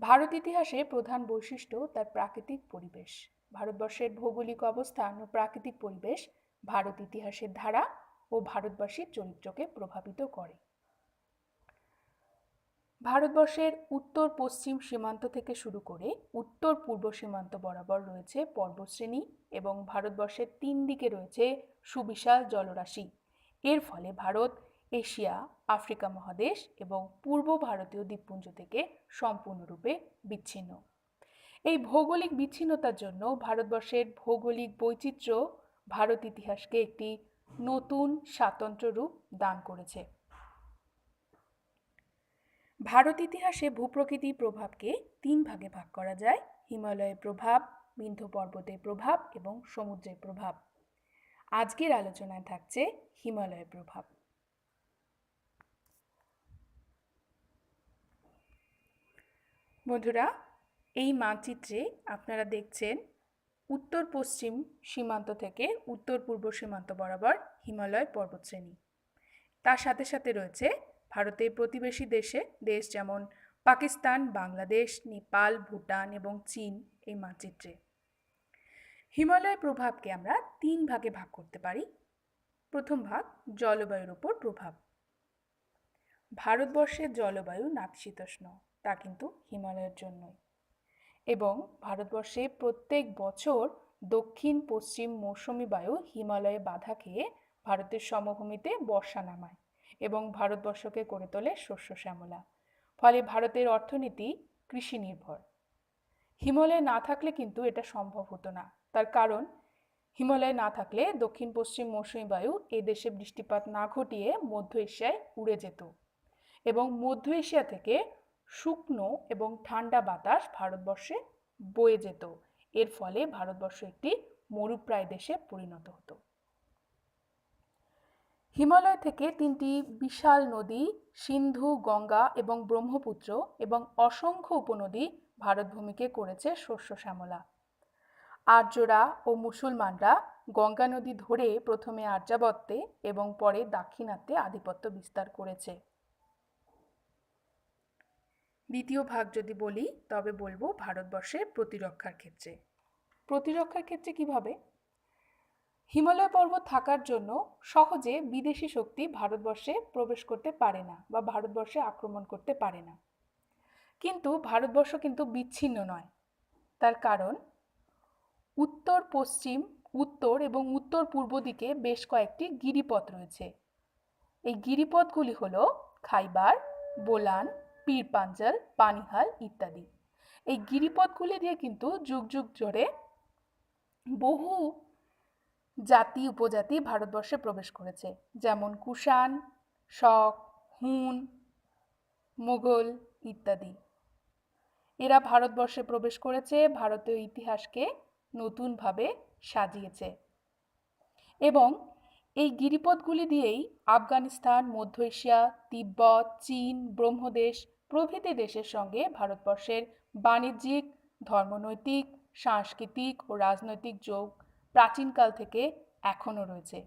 ভারত ইতিহাসে প্রধান বৈশিষ্ট্য তার প্রাকৃতিক পরিবেশ। ভারতবর্ষের ভৌগোলিক অবস্থান ও প্রাকৃতিক পরিবেশ ভারত ইতিহাসের ধারা ও ভারতবাসীর চরিত্রকে প্রভাবিত করে। ভারতবর্ষের উত্তর পশ্চিম সীমান্ত থেকে শুরু করে উত্তর পূর্ব সীমান্ত বরাবর রয়েছে পর্বশ্রেণী এবং ভারতবর্ষের তিন দিকে রয়েছে সুবিশাল জলরাশি। এর ফলে ভারত এশিয়া, আফ্রিকা মহাদেশ এবং পূর্ব ভারতীয় দ্বীপপুঞ্জ থেকে সম্পূর্ণরূপে বিচ্ছিন্ন। এই ভৌগোলিক বিচ্ছিন্নতার জন্য ভারতবর্ষের ভৌগোলিক বৈচিত্র্য ভারত ইতিহাসকে একটি নতুন স্বাতন্ত্র্য রূপ দান করেছে। ভারত ইতিহাসে ভূপ্রকৃতির প্রভাবকে তিন ভাগে ভাগ করা যায়, হিমালয়ের প্রভাব বিন্ধ্য পর্বতের প্রভাব এবং সমুদ্রের প্রভাব। আজকের আলোচনায় থাকছে হিমালয়ের প্রভাব। বন্ধুরা, এই মানচিত্রে আপনারা দেখছেন উত্তর পশ্চিম সীমান্ত থেকে উত্তর পূর্ব সীমান্ত বরাবর হিমালয় পর্বতশ্রেণী। তার সাথে সাথে রয়েছে ভারতের প্রতিবেশী দেশে, দেশ যেমন পাকিস্তান, বাংলাদেশ, নেপাল, ভুটান এবং চীন এই মানচিত্রে। হিমালয়ের প্রভাবকে আমরা তিন ভাগে ভাগ করতে পারি। প্রথম ভাগ জলবায়ুর উপর প্রভাব। ভারতবর্ষের জলবায়ু নাতিশীতোষ্ণ। তা কিন্তু হিমালয়ের জন্যই। এবং ভারতবর্ষে প্রত্যেক বছর দক্ষিণ পশ্চিম মৌসুমি বায়ু হিমালয়ে বাধা খেয়ে ভারতের সমভূমিতে বর্ষা নামায় এবং ভারতবর্ষকে করে তোলে শস্য শ্যামলা। ফলে ভারতের অর্থনীতি কৃষি নির্ভর হিমালয় না থাকলে কিন্তু এটা সম্ভব হতো না। তার কারণ, হিমালয় না থাকলে দক্ষিণ পশ্চিম মৌসুমী বায়ু এ দেশে বৃষ্টিপাত না ঘটিয়ে মধ্য এশিয়ায় উড়ে যেত। এবং মধ্য এশিয়া থেকে শুকনো এবং ঠান্ডা বাতাস ভারতবর্ষে বয়ে যেত। এর ফলে ভারতবর্ষ একটি মরুপ্রায় দেশে পরিণত হতো। হিমালয় থেকে তিনটি বিশাল নদী, সিন্ধু, গঙ্গা এবং ব্রহ্মপুত্র এবং অসংখ্য উপনদী ভারতভূমিকে করেছে শস্য শ্যামলা। আর্যরা ও মুসলমানরা গঙ্গা নদী ধরে প্রথমে আর্যাবত্যে এবং পরে দাক্ষিণাত্যে আধিপত্য বিস্তার করেছে। দ্বিতীয় ভাগ যদি বলি, তবে বলব ভারতবর্ষের প্রতিরক্ষার ক্ষেত্রে। প্রতিরক্ষার ক্ষেত্রে কীভাবে? হিমালয় পর্বত থাকার জন্য সহজে বিদেশি শক্তি ভারতবর্ষে প্রবেশ করতে পারে না বা ভারতবর্ষে আক্রমণ করতে পারে না। কিন্তু ভারতবর্ষ কিন্তু বিচ্ছিন্ন নয়। তার কারণ, উত্তর, পশ্চিম, উত্তর এবং উত্তর পূর্ব দিকে বেশ কয়েকটি গিরিপথ রয়েছে। এই গিরিপথগুলি হল খাইবার, বোলান পীরপাঞ্জাল পানিহাল ইত্যাদি। এই গিরিপথগুলি দিয়ে কিন্তু যুগ যুগ ধরে বহু জাতি, উপজাতি ভারতবর্ষে প্রবেশ করেছে। যেমন কুষাণ, শক, হুন মোগল ইত্যাদি। এরা ভারতবর্ষে প্রবেশ করেছে, ভারতীয় ইতিহাসকে নতুনভাবে সাজিয়েছে। এবং এই গিরিপথগুলি দিয়েই আফগানিস্তান, মধ্য এশিয়া, তিব্বত, চীন, ব্রহ্মদেশ প্রভৃতি দেশের সঙ্গে ভারতবর্ষের বাণিজ্যিক ধর্মনৈতিক সাংস্কৃতিক ও রাজনৈতিক যোগ প্রাচীনকাল থেকে এখনও রয়েছে।